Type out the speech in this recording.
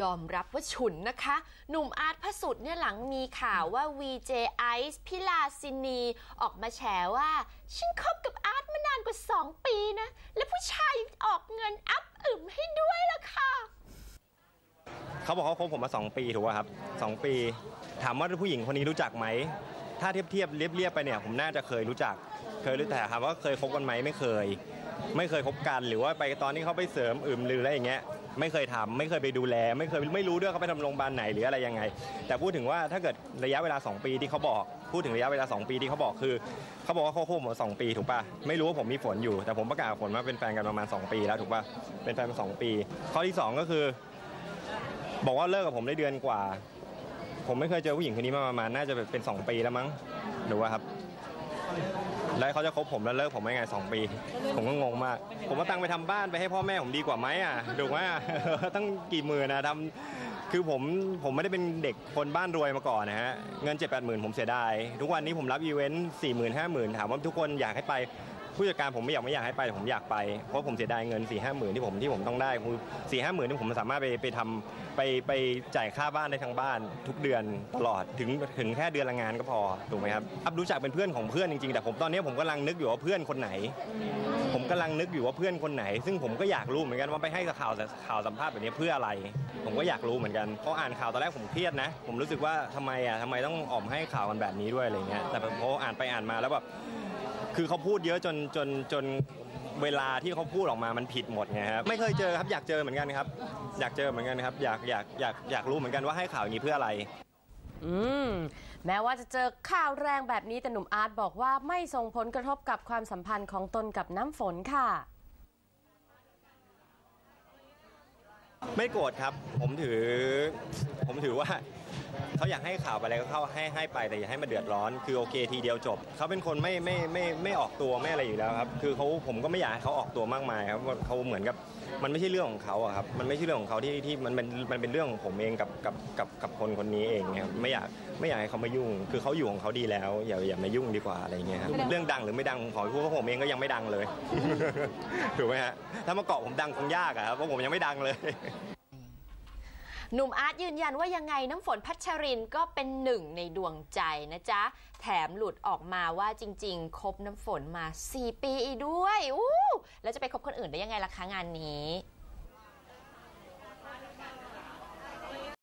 ยอมรับว่าฉุนนะคะ หนุ่มอาร์ตพระสุดเนี่ยหลังมีข่าวว่า VJ Ice พิลาซินีออกมาแฉว่า ฉันคบกับอาร์ตมานานกว่า 2 ปีนะ และผู้ชายออกเงินอัพอึมให้ด้วยล่ะค่ะ เขาบอกเขาคบผมมา 2 ปีถูกป่ะครับ 2 ปี ถามว่าผู้หญิงคนนี้รู้จักไหม ถ้าเทียบเทียบเรียบเรียบไปเนี่ย ผมน่าจะเคยรู้จัก เคยรู้แต่ถามว่าเคยคบกันไหมไม่เคย ไม่เคยคบกันหรือว่าไปตอนที่เขาไปเสริมอึมหรืออะไรอย่างเงี้ย ไม่เคยทำไม่เคยไปดูแล ไม่เคยไม่รู้ด้วยเขาไปทำโรงพยาบาลไหนหรืออะไรยังไง แต่พูดถึงว่าถ้าเกิดระยะเวลา 2 ปีที่เขาบอก พูดถึงระยะเวลา 2 ปีที่เขาบอกคือเขาบอกว่าเขาคบผมมาสองปีถูกป่ะไม่รู้ว่าผมมีฝนอยู่ แต่ผมประกาศฝนว่าเป็นแฟนกันประมาณ 2 ปีแล้วถูกป่ะเป็นแฟนมาสองปี ข้อที่สองก็คือ บอกว่าเลิกกับผมได้เดือนกว่า ผมไม่เคยเจอผู้หญิงคนนี้มาประมาณน่าจะเป็น 2 ปีแล้วมั้งหรือว่าครับ แล้วเขาจะคบผมแล้วเลิกผมได้ไงสองปี ผมก็งงมาก ผมมาตังไปทำบ้านไปให้พ่อแม่ผมดีกว่าไหมอะถูกไหมอะตั้งกี่หมื่นนะทำคือผมผมไม่ได้เป็นเด็กคนบ้านรวยมาก่อนนะฮะเงินเจ็ดแปดหมื่นผมเสียดายทุกวันนี้ผมรับอีเวนต์สี่หมื่นห้าหมื่นถามว่าทุกคนอยากให้ไป ผู้จัดการผมไม่อยากไม่อยากให้ไปผมอยากไปเพราะผมเสียดายเงิน4ี่ห้าหมื่นที่ผมที่ผมต้องได้คือสี่ห้าหมื่นที่ผมสามารถไปไปทำไปไปจ่ายค่าบ้านได้ทั้งบ้าน ทุกเดือนตลอดถึงถึงแค่เดือนละงานก็พอถูกไหมครับอัพรู้จักเป็นเพื่อนของเพื่อนจริงๆ แต่ผมตอนนี้ผมกำลังนึกอยู่ว่าเพื่อนคนไหน ผมกำลังนึกอยู่ว่าเพื่อนคนไหน ซึ่งผมก็อยากรู้เหมือนกันว่าไปให้ข่าวข่าวสัมภาษณ์แบบนี้เพื่ออะไร ผมก็อยากรู้เหมือนกันเพราะอ่านข่าวตอนแรกผมเครียดนะ ผมรู้สึกว่าทำไมอะทำไมต้องออกมให้ข่าวกันแบบนี้ด้วยอะไรเงี้ยแต่พออ่านไปอ่านมาแล้วแบบ คือเขาพูดเยอะจนจนจนเวลาที่เขาพูดออกมามันผิดหมดไงครับไม่เคยเจอครับอยากเจอเหมือนกันครับ อยากเจอเหมือนกันครับอยากอยากอยากอยากรู้เหมือนกันว่าให้ข่าวอย่างนี้เพื่ออะไร อืมแม้ว่าจะเจอข่าวแรงแบบนี้แต่หนุ่มอาร์ตบอกว่าไม่ส่งผลกระทบกับความสัมพันธ์ของตนกับน้ำฝนค่ะ ไม่โกรธครับ ผมถือ ผมถือว่า เขาอยากให้ข่าวอะไรก็เข้าให้ให้ไปแต่อย่าให้มาเดือดร้อน คือโอเคทีเดียวจบเขาเป็นคนไม่ไม่ไม่ไม่ออกตัวไม่อะไรอยู่แล้วครับคือเขาผมก็ไม่อยากให้เขาออกตัวมากมายครับว่าเขาเหมือนกับมันไม่ใช่เรื่องของเขาอะครับ มันไม่ใช่เรื่องของเขาที่ที่มันมันมันเป็นเรื่องของผมเองกับกับกับกับคนคนนี้เองเนี่ยครับไม่อยากไม่อยากให้เขามายุ่ง คือเขาอยู่ของเขาดีแล้ว อย่าอย่ามายุ่งดีกว่าอะไรเงี้ยครับเรื่องดังหรือไม่ดังขอพูดว่าผมเองก็ยังไม่ดังเลยถูกไหมฮะถ้ามาเกาะผมดังคงยากอะครับเพราะผมยังไม่ดังเลย หนุ่มอาร์ตยืนยันว่ายังไงน้ำฝนพัชรินก็เป็นหนึ่งในดวงใจนะจ๊ะ แถมหลุดออกมาว่าจริง ๆ คบน้ำฝนมา 4 ปีอีกด้วยอู้แล้วจะไปคบคนอื่นได้ยังไงล่ะคะงานนี้